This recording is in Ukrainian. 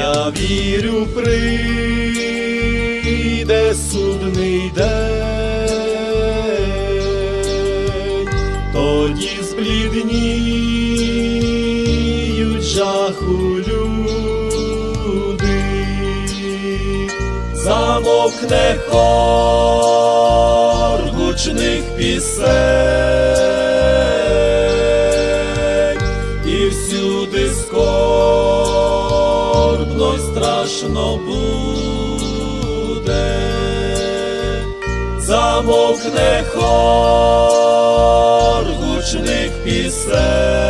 Я вірю, прийде судний день, тоді зблідніють жаху люди, замовкне хор гучних пісень, і всюди скорбно й страшно буде, замовкне хор гучних пісень.